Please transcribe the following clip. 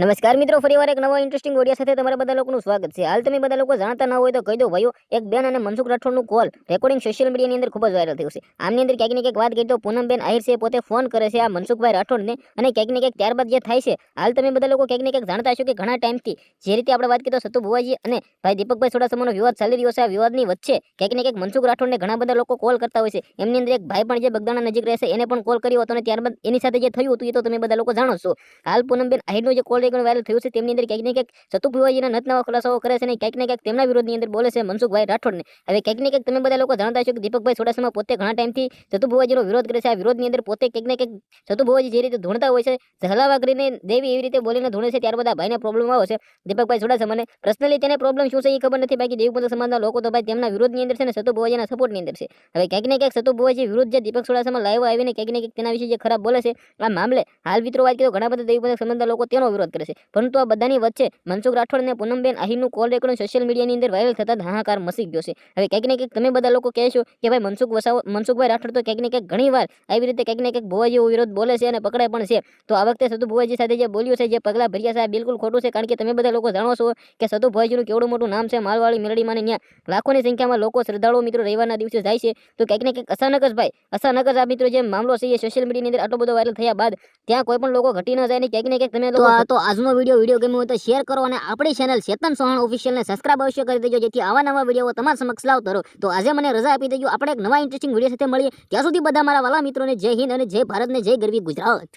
નમસ્કાર મિત્રો ફરીવાર એક નવા ઇન્ટરેસ્ટિંગ ઓડિયા સાથે તમારા બધા લોકોનું સ્વાગત છે. હાલ તમે બધા લોકો જાણતા ન હોય તો કહી દો, ભાઈઓ, એક બેન અને મનસુખ રાઠોડનું કોલ રેકોર્ડિંગ સોશિયલ મીડિયાની અંદર ખૂબ જ વાયરલ થયું છે. આમની અંદર ક્યાંક ને ક્યાંક વાત કરી તો પૂનમબેન આહિર છે પોતે ફોન કરે છે આ મનસુખભાઈ રાઠોડને અને ક્યાંક ને ક્યાંક ત્યારબાદ જે થાય છે, હાલ તમે બધા લોકો ક્યાંક ને ક્યાંક જાણતા હશો કે ઘણા ટાઈમથી જે રીતે આપણે વાત કરીએ તો સતુ ભુવાજી અને ભાઈ દીપકભાઈ સોડાસમાનો વિવાદ ચાલી રહ્યો છે, આ વિવાદની વચ્ચે ક્યાંક ને ક્યાંક મનસુખ રાઠોડને ઘણા બધા લોકો કોલ કરતા હોય છે. એમની અંદર એક ભાઈ પણ જે બગદાણા નજીક રહેશે એને પણ કોલ કર્યો હતો અને ત્યારબાદ એની સાથે જે થયું હતું એ તો તમે બધા લોકો જાણો છો. હાલ પૂનમબેન આહિરનો જે કોલ રેકોર્ડ વાયરલ થયું છે. તેમની અંદર ક્યાંક ને ક્યાંક સતુ ભુવાજીના નતનવા ખુલાસાઓ કરે છે અને ક્યાંક ને ક્યાંક તેમના વિરોધની અંદર બોલે છે મનસુખભાઈ રાઠોડને. હવે ક્યાંક ને ક્યાંક તમે બધા લોકો જાણતા છો કે દીપકભાઈ સોડાસામાં પોતે ઘણા ટાઈમથી સતુ વિરોધ કરે છે. આ વિરોધની અંદર પોતે ક્યાંક ને ક્યાંક સતુ જે રીતે ધૂણતા હોય છે. હલાવા કરીને દેવી એવી રીતે બોલીને ધૂણે છે. ત્યારબાદ આ ભાઈને પ્રોબ્લેમ આવે છે. દીપકભાઈ સોડાસામાને પર્સનલી તેને પ્રોબ્લેમ શું છે એ ખબર નથી. બાકી દેવપંથ સમાજના લોકો તો ભાઈ તેમના વિરોધની અંદર છે અને સતુ ભુવાજીના સપોર્ટની અંદર છે. હવે ક્યાંક ને ક્યાંક સતુ ભુવાજી વિરુદ્ધ જે દીપક સોડાસામાં લાવ્યો આવીને ક્યાંક ને ક્યાંક તેના વિશે જે ખરાબ બોલે છે. આ મામલે હાલ મિત્રો વાત કરીએ ઘણા બધા દેવપંથ સમાજના લોકો તેનો વિરોધ કરે છે. પરંતુ આ બધાની વચ્ચે મનસુખ રાઠોડ અને પૂનમબેન આહિરનું કોલ રેકોર્ડ સોશિયલ મીડિયાની અંદર વાયરલ થતાં હાહાકાર મસી ગયો છે. હવે ક્યાંક ને ક્યાંક તમે બધા લોકો કહેશો કે ભાઈ મનસુખ વસાવ મનસુખભાઈ રાઠોડ તો ક્યાંક ને ક્યાંક ઘણી વાર આવી રીતે ક્યાંક ને ક્યાંક ભુવાજીઓ વિરોધ બોલે છે અને પકડાય પણ છે. તો આ વખતે સતુ ભુવાજી સાથે જે બોલ્યું છે જે પગલાં ભર્યા છે આ બિલકુલ ખોટું છે. કારણ કે તમે બધા લોકો જાણો છો કે સતુ ભુવાજીનું કેવડું મોટું નામ છે માલવાળી મેલડીમાં ને ત્યાં લાખોની સંખ્યામાં લોકો શ્રદ્ધાળુઓ મિત્રો રવિવારના દિવસે જાય છે. તો ક્યાંક ને ક્યાંક અચાનક જ ભાઈ અચાનક જ આ મિત્રો જે મામલો છે એ સોશિયલ મીડિયાની અંદર આટલો બધો વાયરલ થયા બાદ ત્યાં કોઈ પણ લોકો ઘટી ન જાય ને ક્યાંક ને ક્યાંક તમે તો આજનો વીડિયો વીડિયો ગમ્યો હોય તો શેર કરો અને આપણી ચેનલ ચેતન સોહાણ ઓફિશિયલને સબસ્ક્રાઇબ અવશ્ય કરી દેજો, જેથી આવા નવા વીડિયો તમારા સમક્ષ લાવતો રહો. તો આજે મને રજા આપી દેજો. આપણે એક નવા ઇન્ટરેસ્ટિંગ વીડિયો સાથે મળીએ. ત્યાં સુધી બધા મારા વાલા મિત્રોને જય હિન્દ અને જય ભારતને જય ગરવી ગુજરાત.